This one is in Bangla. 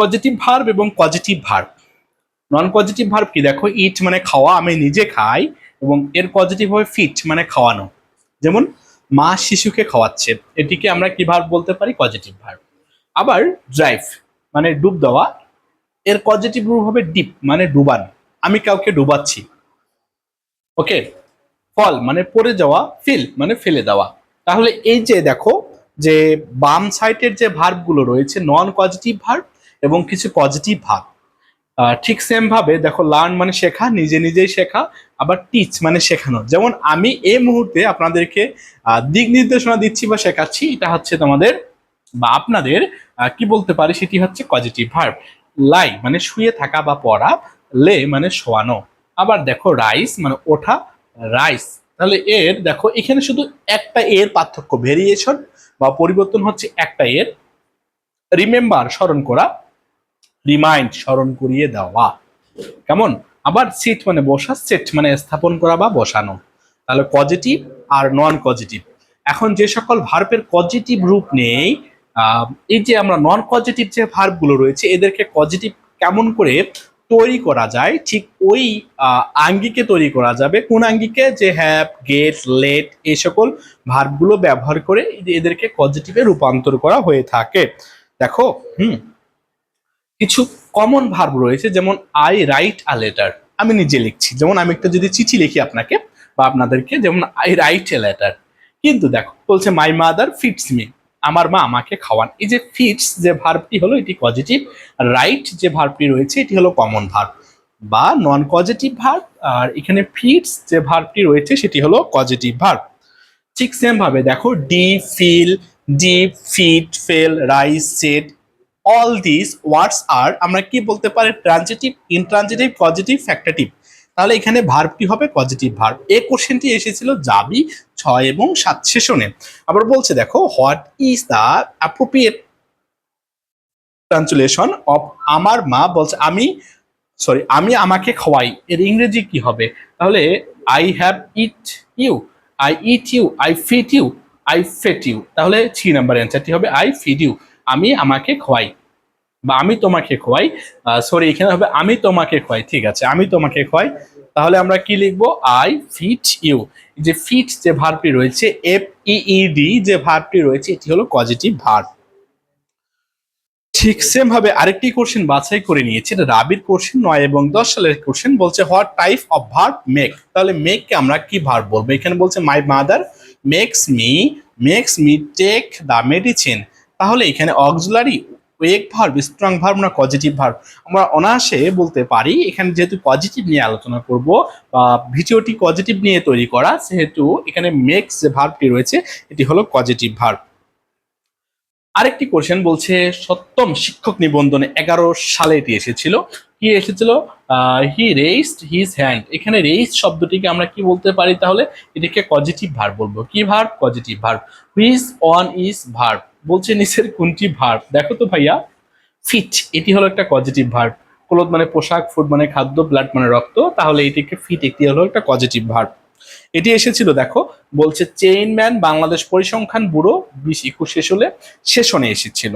পজিটিভ ভার্ব এবং positive verb non positive verb কি? দেখো ইট মানে খাওয়া, আমি নিজে খাই এবং এর পজিটিভ হবে ফিট মানে খাওয়ানো। যেমন, মা শিশুকে খাওয়াচ্ছে, এটিকে আমরা কি ভার্ব বলতে পারি? পজিটিভ ভার্ব আবার ড্রাইভ মানে ডুব দেওয়া, এর পজিটিভ রূপ হবে ডিপ মানে ডুবান, আমি কাউকে ডুবাচ্ছি। ওকে ফল মানে পড়ে যাওয়া ফিল মানে ফেলে দেওয়া। তাহলে এই যে দেখো, যে বাম সাইডের যে ভার্বগুলো রয়েছে নন পজিটিভ ভার্ব এবং কিছু পজিটিভ ভাব। ঠিক সেম ভাবে দেখো লার্ন মানে শেখা, নিজে নিজেই শেখা, আবার টিচ মানে শেখানো। যেমন আমি এই মুহূর্তে আপনাদেরকে দিক নির্দেশনা দিচ্ছি বা শেখাচ্ছি, এটা হচ্ছে তোমাদের, বা আপনাদের কি বলতে পারি সেটি হচ্ছে পজিটিভ ভার্ব লাই মানে শুয়ে থাকা বা পড়া, লে মানে শোয়ানো। আবার দেখো রাইস মানে ওঠা রাইস তাহলে এর, দেখো এখানে শুধু একটা এর পার্থক্য ভেরিয়েশন বা পরিবর্তন হচ্ছে একটা এর। রিমেম্বার স্মরণ করা। রিমাইন্ড স্মরণ করিয়ে দেওয়া। কেমন? আবার সিট মানে বসা সেট মানে স্থাপন করা বা বসানো। তাহলে পজিটিভ আর নন পজিটিভ এখন যে সকল ভার্বের পজিটিভ রূপ নেই এই যে আমরা নন পজিটিভ যে ভার্বগুলো রয়েছে, এদেরকে পজিটিভ কেমন করে তৈরি করা যায়, ঠিক ওই আঙ্গিকে তৈরি করা যাবে। কোন আঙ্গিকে? যে হ্যাপ গেট লেট এই সকল ভার্বগুলো ব্যবহার করে এদেরকে পজিটিভে রূপান্তর করা হয়ে থাকে। দেখো, হুম কিছু কমন ভার্ব রয়েছে, যেমন আই রাইট আ লেটার আমি নিজে লিখছি। যেমন, আমি একটা যদি চিঠি লিখি আপনাকে বা আপনাদেরকে, যেমন আই রাইট এ লেটার কিন্তু দেখো, বলছে মাই মাদার ফিটস মি আমার মা আমাকে খাওয়ান। এই যে ফিটস যে ভার্বটি হলো, এটি পজিটিভ রাইট যে ভার্বটি রয়েছে, এটি হলো কমন ভার্ব বা নন পজিটিভ ভার্ব আর এখানে ফিটস যে ভার্বটি রয়েছে, সেটি হলো পজিটিভ ভার্ব ঠিক সেম ভাবে দেখো the feel dip fit fail rise set all this words আর আমরা কি বলতে পারি? ট্রানজিটিভ ইনট্রানজিটিভ পজিটিভ ফ্যাক্টেটিভ তাহলে এখানে ভার্বটি হবে? পজিটিভ ভার্ব এই কোশ্চেনটি এসেছিল যাবি, ছয় এবং সাত সেশনে। আবার বলছে, দেখো what is the appropriate translation of আমার মা বলছে, আমি সরি আমি আমাকে খাওয়াই। এর ইংরেজি কি হবে? তাহলে I have it you I eat you I fit you I fate you তাহলে থ্রি নাম্বার অ্যান্সারটি হবে আই ফিড ইউ আমি আমাকে খোয়াই বা আমি তোমাকে খোয়াই সরি এখানে হবে আমি তোমাকে খোয়াই, ঠিক আছে, আমি তোমাকে খোয়াই। তাহলে আমরা কি লিখব? আই ফিট ইউ যে ফিট যে ভার্বটি রয়েছে এফ ইডি যে ভার্বটি রয়েছে, এটি হলো পজিটিভ ভার্ব ঠিক সেম ভাবে আরেকটি কোশ্চেন বাছাই করে নিয়েছে, এটা রাবির কোশ্চেন নয় এবং দশ সালের কোশ্চেন বলছে what type of verb make তাহলে মেককে আমরা কি ভার্ব বলব? এখানে বলছে my mother makes me makes me take the medicine তাহলে এখানে auxiliary weak verb strong verb না পজিটিভ ভার্ব আমরা অনায়াসে বলতে পারি, এখানে যেহেতু পজিটিভ নিয়ে আলোচনা করব, বা ভিডিওটি পজিটিভ নিয়ে তৈরি করা, সেহেতু এখানে মেক্স যে ভার্বটি রয়েছে, এটি হলো পজিটিভ ভার্ব আরেকটি কোশ্চেন বলছে, সপ্তম শিক্ষক নিবন্ধনে এগারো সালে এটি এসেছিল। কি এসেছিল? হি রেইসড হিজ হ্যান্ড এখানে রেইস শব্দটিকে আমরা কি বলতে পারি তাহলে? এটিকে পজিটিভ ভার্ব বলব। কি verb positive verb which one is verb বলছে নিচের কোনটি ভার্ব? দেখো তো ভাইয়া, ফিট, এটি হলো একটা পজিটিভ ভার্ব ক্লোথ মানে পোশাক ফুড মানে খাদ্য, ব্লাড মানে রক্ত, তাহলে এটিকে ফিট একটি হলো একটা পজিটিভ ভার্ব এটি এসেছিল, দেখো, বলছে চেইনম্যান বাংলাদেশ পরিসংখ্যান ব্যুরো, বিশ একুশ শেষ হলে সেশনে এসেছিল।